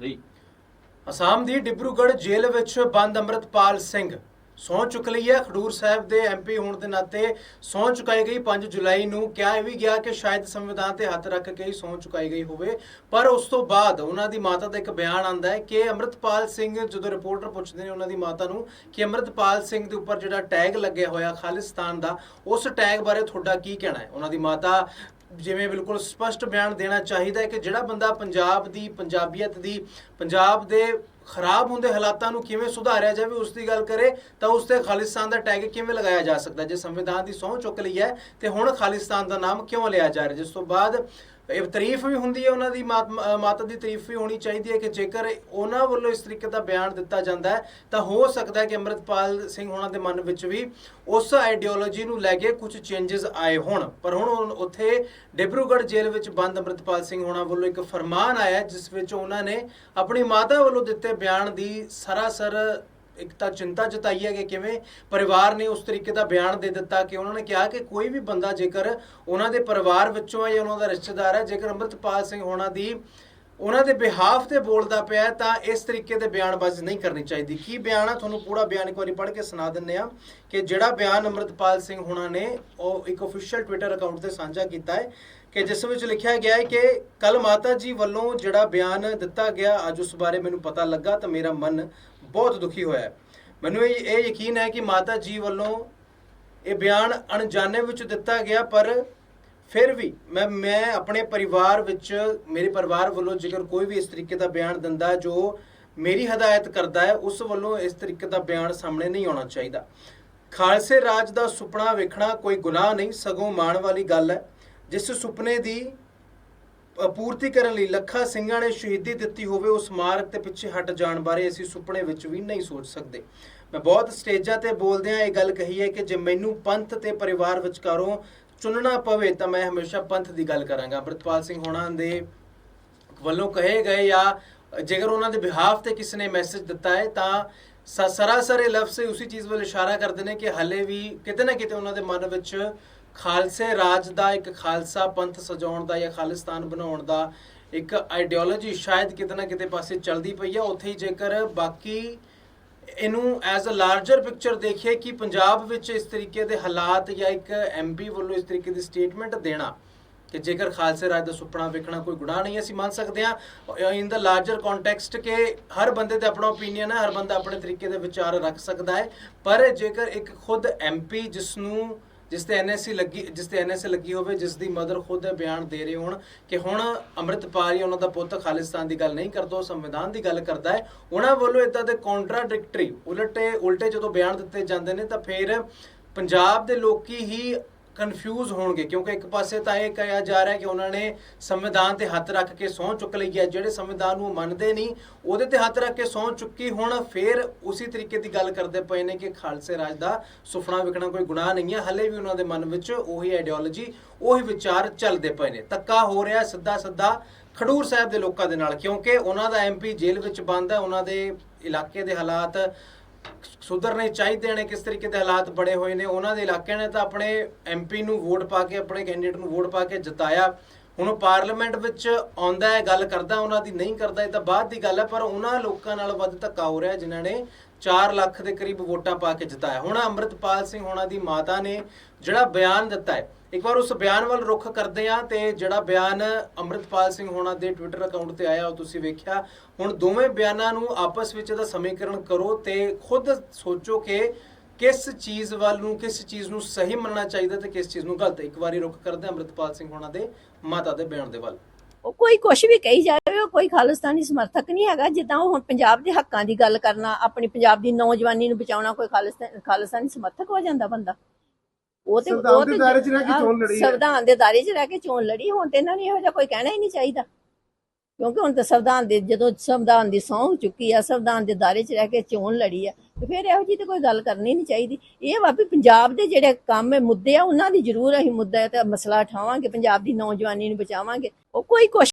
3 ਅਸਾਮ ਦੀ ਡਿਬਰੂਗੜ੍ਹ ਜੇਲ੍ਹ ਵਿੱਚ ਬੰਦ ਅੰਮ੍ਰਿਤਪਾਲ ਸਿੰਘ ਸਹੁੰ ਚੁੱਕ ਲਈ ਹੈ। ਖਡੂਰ ਸਾਹਿਬ ਦੇ ਐਮਪੀ ਹੋਣ ਦੇ ਨਾਤੇ ਸਹੁੰ ਚੁਕਾਈ ਗਈ 5 ਜੁਲਾਈ ਨੂੰ। ਕਿਹਾ ਇਹ ਵੀ ਗਿਆ ਕਿ ਸ਼ਾਇਦ ਸੰਵਿਧਾਨ ਤੇ ਹੱਥ ਰੱਖ ਕੇ ਹੀ ਸਹੁੰ ਚੁਕਾਈ ਗਈ ਹੋਵੇ। ਪਰ ਉਸ ਤੋਂ ਬਾਅਦ ਉਹਨਾਂ ਦੀ ਮਾਤਾ ਦਾ ਇੱਕ ਬਿਆਨ ਆਂਦਾ ਹੈ ਕਿ ਅੰਮ੍ਰਿਤਪਾਲ ਸਿੰਘ ਜਦੋਂ ਰਿਪੋਰਟਰ ਪੁੱਛਦੇ ਨੇ ਉਹਨਾਂ ਦੀ ਮਾਤਾ ਨੂੰ ਕਿ ਅੰਮ੍ਰਿਤਪਾਲ ਸਿੰਘ ਦੇ ਉੱਪਰ ਜਿਹੜਾ ਟੈਗ ਲੱਗਿਆ ਹੋਇਆ ਖਾਲਿਸਤਾਨ ਦਾ, ਉਸ ਟੈਗ ਬਾਰੇ ਤੁਹਾਡਾ ਕੀ ਕਹਿਣਾ ਹੈ? ਉਹਨਾਂ ਦੀ ਮਾਤਾ ਜਿਵੇਂ ਬਿਲਕੁਲ ਸਪਸ਼ਟ ਬਿਆਨ ਦੇਣਾ ਚਾਹੀਦਾ ਹੈ ਕਿ ਜਿਹੜਾ ਬੰਦਾ ਪੰਜਾਬ ਦੀ, ਪੰਜਾਬੀਅਤ ਦੀ, ਪੰਜਾਬ ਦੇ ਖਰਾਬ ਹੁੰਦੇ ਹਾਲਾਤਾਂ ਨੂੰ ਕਿਵੇਂ ਸੁਧਾਰਿਆ ਜਾਵੇ, ਉਸ ਦੀ ਗੱਲ ਕਰੇ, ਤਾਂ ਉਸ ਤੇ ਖਾਲਿਸਤਾਨ ਦਾ ਟੈਗ ਕਿਵੇਂ ਲਗਾਇਆ ਜਾ ਸਕਦਾ ਜੇ ਸੰਵਿਧਾਨ ਦੀ ਸਹੁੰ ਚੁੱਕ ਲਈ ਹੈ, ਤੇ ਹੁਣ ਖਾਲਿਸਤਾਨ ਦਾ ਨਾਮ ਕਿਉਂ ਲਿਆ ਜਾ ਰਿਹਾ ਜਿਸ ਤੋਂ ਬਾਅਦ ਇਹ ਤਾਰੀਫ ਵੀ ਹੁੰਦੀ ਹੈ ਉਹਨਾਂ ਦੀ, ਮਾਤ- ਮਾਤਾ ਦੀ ਤਾਰੀਫ ਵੀ ਹੋਣੀ ਚਾਹੀਦੀ ਹੈ ਕਿ ਜੇਕਰ ਉਹਨਾਂ ਵੱਲੋਂ ਇਸ ਤਰੀਕੇ ਦਾ ਬਿਆਨ ਦਿੱਤਾ ਜਾਂਦਾ ਹੈ, ਤਾਂ ਹੋ ਸਕਦਾ ਹੈ ਕਿ ਅੰਮ੍ਰਿਤਪਾਲ ਸਿੰਘ ਹੋਣਾ ਦੇ ਮਨ ਵਿੱਚ ਵੀ ਉਸ ਆਈਡੀਓਲੋਜੀ ਨੂੰ ਲੈ ਕੇ ਕੁਝ ਚੇਂਜਸ ਆਏ ਹੋਣ। ਪਰ ਹੁਣ ਉੱਥੇ ਡਿਬਰੂਗੜ੍ਹ ਜੇਲ੍ਹ ਵਿੱਚ ਬੰਦ ਅੰਮ੍ਰਿਤਪਾਲ ਸਿੰਘ ਹੋਣਾ ਵੱਲੋਂ ਇੱਕ ਫਰਮਾਨ ਆਇਆ ਜਿਸ ਵਿੱਚ ਉਹਨਾਂ ਨੇ ਆਪਣੀ ਮਾਤਾ ਵੱਲੋਂ ਦਿੱਤੇ ਬਿਆਨ ਦੀ ਸਰਾਸਰ ਇੱਕ ਤਾਂ ਚਿੰਤਾ ਜਤਾਈ ਹੈ ਕਿ ਕਿਵੇਂ ਪਰਿਵਾਰ ਨੇ ਉਸ ਤਰੀਕੇ ਦਾ ਬਿਆਨ ਦੇ ਦਿੱਤਾ ਕਿ ਉਹਨਾਂ ਨੇ ਕਿਹਾ ਕਿ ਕੋਈ ਵੀ ਬੰਦਾ ਜੇਕਰ ਉਹਨਾਂ ਦੇ ਪਰਿਵਾਰ ਵਿੱਚੋਂ ਹੈ ਜਾਂ ਉਹਨਾਂ ਦਾ ਰਿਸ਼ਤੇਦਾਰ ਹੈ, ਜੇਕਰ ਅੰਮ੍ਰਿਤਪਾਲ ਸਿੰਘ ਹੋਣਾ ਦੀ ਉਹਨਾਂ ਦੇ ਬਿਹਾਫ ਤੇ ਬੋਲਦਾ ਪਿਆ ਤਾਂ ਇਸ ਤਰੀਕੇ ਦੇ ਬਿਆਨਬਾਜ਼ੀ ਨਹੀਂ ਕਰਨੀ ਚਾਹੀਦੀ। ਕੀ ਬਿਆਨ ਆ? ਤੁਹਾਨੂੰ ਪੂਰਾ ਬਿਆਨ ਇੱਕ ਵਾਰੀ ਪੜ੍ਹ ਕੇ ਸੁਣਾ ਦਿੰਨੇ ਆ ਕਿ ਜਿਹੜਾ ਬਿਆਨ ਅੰਮ੍ਰਿਤਪਾਲ ਸਿੰਘ ਹੋਣਾ ਨੇ, ਉਹ ਇੱਕ ਅਫੀਸ਼ੀਅਲ ਟਵਿੱਟਰ ਅਕਾਊਂਟ ਤੇ ਸਾਂਝਾ ਕੀਤਾ ਹੈ ਕਿ ਜਿਸ ਵਿੱਚ ਲਿਖਿਆ ਗਿਆ ਹੈ ਕਿ ਕੱਲ ਮਾਤਾ ਜੀ ਵੱਲੋਂ ਜਿਹੜਾ ਬਿਆਨ ਦਿੱਤਾ ਗਿਆ, ਅੱਜ ਉਸ ਬਾਰੇ ਮੈਨੂੰ ਪਤਾ ਲੱਗਾ ਤਾਂ ਮੇਰਾ ਮਨ ਬਹੁਤ ਦੁਖੀ ਹੋਇਆ ਮੈਨੂੰ ਇਹ ਇਹ ਯਕੀਨ ਹੈ ਕਿ ਮਾਤਾ ਜੀ ਵੱਲੋਂ ਇਹ ਬਿਆਨ ਅਣਜਾਣੇ ਵਿੱਚ ਦਿੱਤਾ ਗਿਆ, ਪਰ ਫਿਰ ਵੀ ਮੈਂ ਮੈਂ ਆਪਣੇ ਪਰਿਵਾਰ ਵਿੱਚ, ਮੇਰੇ ਪਰਿਵਾਰ ਵੱਲੋਂ ਜੇਕਰ ਕੋਈ ਵੀ ਇਸ ਤਰੀਕੇ ਦਾ ਬਿਆਨ ਦਿੰਦਾ ਜੋ ਮੇਰੀ ਹਦਾਇਤ ਕਰਦਾ ਹੈ, ਉਸ ਵੱਲੋਂ ਇਸ ਤਰੀਕੇ ਦਾ ਬਿਆਨ ਸਾਹਮਣੇ ਨਹੀਂ ਆਉਣਾ ਚਾਹੀਦਾ। ਖਾਲਸੇ ਰਾਜ ਦਾ ਸੁਪਨਾ ਵੇਖਣਾ ਕੋਈ ਗੁਨਾਹ ਨਹੀਂ, ਸਗੋਂ ਮਾਣ ਵਾਲੀ ਗੱਲ ਹੈ। ਜਿਸ ਸੁਪਨੇ ਦੀ ਪੂਰਤੀ ਕਰਨ ਲਈ ਲੱਖਾ ਸਿੰਘਾਂ ਨੇ ਸ਼ਹੀਦੀ ਦਿੱਤੀ ਹੋਵੇ, ਉਸ ਮਾਰਗ ਤੇ ਪਿੱਛੇ ਹਟ ਜਾਣ ਬਾਰੇ ਅਸੀਂ ਸੁਪਨੇ ਵਿੱਚ ਵੀ ਨਹੀਂ ਸੋਚ ਸਕਦੇ। ਮੈਂ ਬਹੁਤ ਸਟੇਜਾਂ ਤੇ ਬੋਲਦਿਆਂ ਇਹ ਗੱਲ ਕਹੀ ਹੈ ਕਿ ਜੇ ਮੈਨੂੰ ਪੰਥ ਤੇ ਪਰਿਵਾਰ ਵਿਚਕਾਰੋਂ ਚੁਣਨਾ ਪਵੇ, ਤਾਂ ਮੈਂ ਹਮੇਸ਼ਾ ਪੰਥ ਦੀ ਗੱਲ ਕਰਾਂਗਾ। ਅੰਮ੍ਰਿਤਪਾਲ ਸਿੰਘ ਹੋਣਾ ਦੇ ਵੱਲੋਂ ਕਹੇ ਗਏ ਜਾਂ ਜੇਕਰ ਉਹਨਾਂ ਦੇ ਬਿਹਾਫ ਤੇ ਕਿਸੇ ਨੇ ਮੈਸੇਜ ਦਿੱਤਾ ਹੈ, ਤਾਂ ਸ- ਸਰਾਸਰ ਲਫ਼ਜ਼ ਉਸੇ ਚੀਜ਼ ਵੱਲ ਇਸ਼ਾਰਾ ਕਰਦੇ ਨੇ ਕਿ ਹਲੇ ਵੀ ਕਿਤੇ ਨਾ ਕਿਤੇ ਉਹਨਾਂ ਦੇ ਮਨ ਵਿੱਚ ਖਾਲਸੇ ਰਾਜ ਦਾ ਇੱਕ ਖਾਲਸਾ ਪੰਥ ਸਜਾਉਣ ਦਾ ਜਾਂ ਖਾਲਿਸਤਾਨ ਬਣਾਉਣ ਦਾ ਇੱਕ ਆਈਡੀਓਲੋਜੀ ਸ਼ਾਇਦ ਕਿਤੇ ਨਾ ਕਿਤੇ ਪਾਸੇ ਚੱਲਦੀ ਪਈ ਹੈ ਉੱਥੇ ਹੀ ਜੇਕਰ ਬਾਕੀ ਇਹਨੂੰ ਐਜ਼ ਅ ਲਾਰਜਰ ਪਿਕਚਰ ਦੇਖੀਏ ਕਿ ਪੰਜਾਬ ਵਿੱਚ ਇਸ ਤਰੀਕੇ ਦੇ ਹਾਲਾਤ ਜਾਂ ਇੱਕ ਐਮਪੀ ਵੱਲੋਂ ਇਸ ਤਰੀਕੇ ਦੀ ਸਟੇਟਮੈਂਟ ਦੇਣਾ ਕਿ ਜੇਕਰ ਖਾਲਸੇ ਰਾਜ ਦਾ ਸੁਪਨਾ ਵੇਖਣਾ ਕੋਈ ਗੁਨਾਹ ਨਹੀਂ ਅਸੀਂ ਮੰਨ ਸਕਦੇ ਹਾਂ। ਇਨ ਦਾ ਲਾਰਜਰ ਕੰਟੈਕਸਟ ਕਿ ਹਰ ਬੰਦੇ ਦਾ ਆਪਣਾ ਓਪੀਨੀਅਨ ਹੈ, ਹਰ ਬੰਦਾ ਆਪਣੇ ਤਰੀਕੇ ਦੇ ਵਿਚਾਰ ਰੱਖ ਸਕਦਾ ਹੈ। ਪਰ ਜੇਕਰ ਇੱਕ ਖੁਦ ਐਮਪੀ ਜਿਸ ਨੂੰ ਜਿਸ ਤੇ ਐਨਐਸਸੀ ਲੱਗੀ, ਜਿਸ ਤੇ ਐਨਐਸਏ ਲੱਗੀ ਹੋਵੇ, ਜਿਸ ਦੀ ਮਦਰ ਖੁਦ ਬਿਆਨ ਦੇ ਰਹੇ ਹੋਣ ਕਿ ਹੁਣ ਅੰਮ੍ਰਿਤਪਾਲ ਜਾਂ ਉਹਨਾਂ ਦਾ ਪੁੱਤ ਖਾਲਿਸਤਾਨ ਦੀ ਗੱਲ ਨਹੀਂ ਕਰਦਾ, ਉਹ ਸੰਵਿਧਾਨ ਦੀ ਗੱਲ ਕਰਦਾ ਹੈ। ਉਹਨਾਂ ਵੱਲੋਂ ਇਦਾਂ ਦੇ ਕੰਟਰਾਡਿਕਟਰੀ ਉਲਟੇ ਉਲਟੇ ਜਦੋਂ ਬਿਆਨ ਦਿੱਤੇ ਜਾਂਦੇ ਨੇ ਤਾਂ ਫਿਰ ਪੰਜਾਬ ਦੇ ਲੋਕੀ ਹੀ ਕਨਫਿਊਜ਼ ਹੋਣਗੇ, ਕਿਉਂਕਿ ਇੱਕ ਪਾਸੇ ਤਾਂ ਇਹ ਕਿਹਾ ਜਾ ਰਿਹਾ ਕਿ ਉਹਨਾਂ ਨੇ ਸੰਵਿਧਾਨ ਤੇ ਹੱਥ ਰੱਖ ਕੇ ਸਹੁੰ ਚੁੱਕ ਲਈ ਹੈ, ਜਿਹੜੇ ਸੰਵਿਧਾਨ ਨੂੰ ਮੰਨਦੇ ਨਹੀਂ, ਉਹਦੇ ਤੇ ਹੱਥ ਰੱਖ ਕੇ ਸਹੁੰ ਚੁੱਕੀ ਹੁਣ ਫਿਰ ਉਸੇ ਤਰੀਕੇ ਦੀ ਗੱਲ ਕਰਦੇ ਪਏ ਨੇ ਕਿ ਖਾਲਸੇ ਰਾਜ ਦਾ ਸੁਪਨਾ ਵਿਕਣਾ ਕੋਈ ਗੁਨਾਹ ਨਹੀਂ ਹੈ, ਹਲੇ ਵੀ ਉਹਨਾਂ ਦੇ ਮਨ ਵਿੱਚ ਉਹੀ ਆਈਡੀਓਲੋਜੀ ਉਹੀ ਵਿਚਾਰ ਚੱਲਦੇ ਪਏ ਨੇ। ਤੱਕਾ ਹੋ ਰਿਹਾ ਸਿੱਧਾ ਸਿੱਧਾ ਖਡੂਰ ਸਾਹਿਬ ਦੇ ਲੋਕਾਂ ਦੇ ਨਾਲ, ਕਿਉਂਕਿ ਉਹਨਾਂ ਦਾ ਐਮਪੀ ਜੇਲ੍ਹ ਵਿੱਚ ਬੰਦ ਹੈ, ਉਹਨਾਂ ਦੇ ਇਲਾਕੇ ਦੇ ਹਾਲਾਤ ਸੁਧਰਨੇ ਚਾਹੀਦੇ ਨੇ, ਕਿਸ ਤਰੀਕੇ ਦੇ ਹਾਲਾਤ ਬਣੇ ਹੋਏ ਨੇ, ਉਹਨਾਂ ਦੇ ਇਲਾਕਿਆਂ ਨੇ ਤਾਂ ਆਪਣੇ ਐਮਪੀ ਨੂੰ ਵੋਟ ਪਾ ਕੇ, ਆਪਣੇ ਕੈਂਡੀਡੇਟ ਨੂੰ ਵੋਟ ਪਾ ਕੇ ਜਿਤਾਇਆ। ਹੁਣ ਪਾਰਲੀਮੈਂਟ ਵਿੱਚ ਆਉਂਦਾ ਹੈ, ਗੱਲ ਕਰਦਾ, ਉਹਨਾਂ ਦੀ ਨਹੀਂ ਕਰਦਾ, ਇਹ ਤਾਂ ਬਾਅਦ ਦੀ ਗੱਲ ਹੈ, ਪਰ ਉਹਨਾਂ ਲੋਕਾਂ ਨਾਲ ਵੱਧ ਧੱਕਾ ਹੋ ਰਿਹਾ, ਜਿਨ੍ਹਾਂ ਨੇ 4 ਲੱਖ ਦੇ ਕਰੀਬ ਵੋਟਾਂ ਪਾ ਕੇ ਜਿਤਾਇਆ। ਹੁਣ ਅੰਮ੍ਰਿਤਪਾਲ ਸਿੰਘ ਹੋਣਾ ਦੀ ਮਾਤਾ ਨੇ ਜਿਹੜਾ ਬਿਆਨ ਦਿੱਤਾ ਹੈ, ਇੱਕ ਵਾਰ ਉਸ ਬਿਆਨ ਵੱਲ ਰੁਖ ਕਰਦੇ ਆ ਤੇ ਜਿਹੜਾ ਬਿਆਨ ਅੰਮ੍ਰਿਤਪਾਲ ਸਿੰਘ ਹੋਣਾ ਦੇ ਟਵਿੱਟਰ ਅਕਾਊਂਟ ਤੇ ਆਇਆ, ਉਹ ਤੁਸੀਂ ਵੇਖਿਆ। ਹੁਣ ਦੋਵੇਂ ਬਿਆਨਾਂ ਨੂੰ ਆਪਸ ਵਿੱਚ ਇਹਦਾ ਸਮੀਕਰਨ ਕਰੋ ਤੇ ਖੁਦ ਸੋਚੋ ਕਿ ਕਿਸ ਚੀਜ਼ ਵੱਲ ਨੂੰ, ਕਿਸ ਚੀਜ਼ ਨੂੰ ਸਹੀ ਮੰਨਣਾ ਚਾਹੀਦਾ ਤੇ ਕਿਸ ਚੀਜ਼ ਨੂੰ ਗਲਤ। ਇੱਕ ਵਾਰੀ ਰੁਖ ਕਰਦੇ ਆ ਅੰਮ੍ਰਿਤਪਾਲ ਸਿੰਘ ਹੋਣਾ ਦੇ ਮਾਤਾ ਦੇ ਬਿਆਨ ਦੇ ਵੱਲ। ਉਹ ਕੋਈ ਕੁਛ ਵੀ ਕਹੀ ਜਾਵੇ ਉਹ ਕੋਈ ਖਾਲਿਸਤਾਨੀ ਸਮਰਥਕ ਨਹੀਂ ਹੈਗਾ। ਜਿੱਦਾਂ ਉਹ ਹੁਣ ਪੰਜਾਬ ਦੇ ਹੱਕਾਂ ਦੀ ਗੱਲ ਕਰਨਾ ਆਪਣੀ ਪੰਜਾਬ ਦੀ ਨੌਜਵਾਨੀ ਨੂੰ ਬਚਾਉਣਾ ਕੋਈ ਖਾਲਿਸਤਾਨ ਖਾਲਿਸਤਾਨੀ ਸਮਰਥਕ ਹੋ ਜਾਂਦਾ ਬੰਦਾ? ਉਹ ਤੇ ਉਹ ਤੇ। ਸੰਵਿਧਾਨ ਦੇ ਦਾਇਰੇ 'ਚ ਰਹਿ ਕੇ ਚੋਣ ਲੜੀ ਹੁਣ ਤੇ ਇਹਨਾਂ ਨੂੰ ਇਹੋ ਜਿਹਾ ਕੋਈ ਕਹਿਣਾ ਹੀ ਨਹੀਂ ਚਾਹੀਦਾ। ਕਿਉਂਕਿ ਹੁਣ ਤਾਂ ਸੰਵਿਧਾਨ ਦੇ ਜਦੋਂ ਸੰਵਿਧਾਨ ਦੀ ਸਹੁੰ ਚੁੱਕੀ ਆ, ਸੰਵਿਧਾਨ ਦੇ ਦਾਇਰੇ 'ਚ ਰਹਿ ਕੇ ਚੋਣ ਲੜੀ ਆ, ਤੇ ਫਿਰ ਇਹੋ ਜਿਹੀ ਤੇ ਕੋਈ ਗੱਲ ਕਰਨੀ ਨਹੀਂ ਚਾਹੀਦੀ। ਇਹ ਵਾ ਵੀ ਪੰਜਾਬ ਦੇ ਜਿਹੜੇ ਕੰਮ ਹੈ, ਮੁੱਦੇ ਆ, ਉਹਨਾਂ ਦੀ ਜ਼ਰੂਰ ਅਸੀਂ ਮੁੱਦਾ ਤੇ ਮਸਲਾ ਉਠਾਵਾਂਗੇ, ਪੰਜਾਬ ਦੀ ਨੌਜਵਾਨੀ ਨੂੰ ਬਚਾਵਾਂਗੇ। ਉਹ ਕੋਈ ਕੁਛ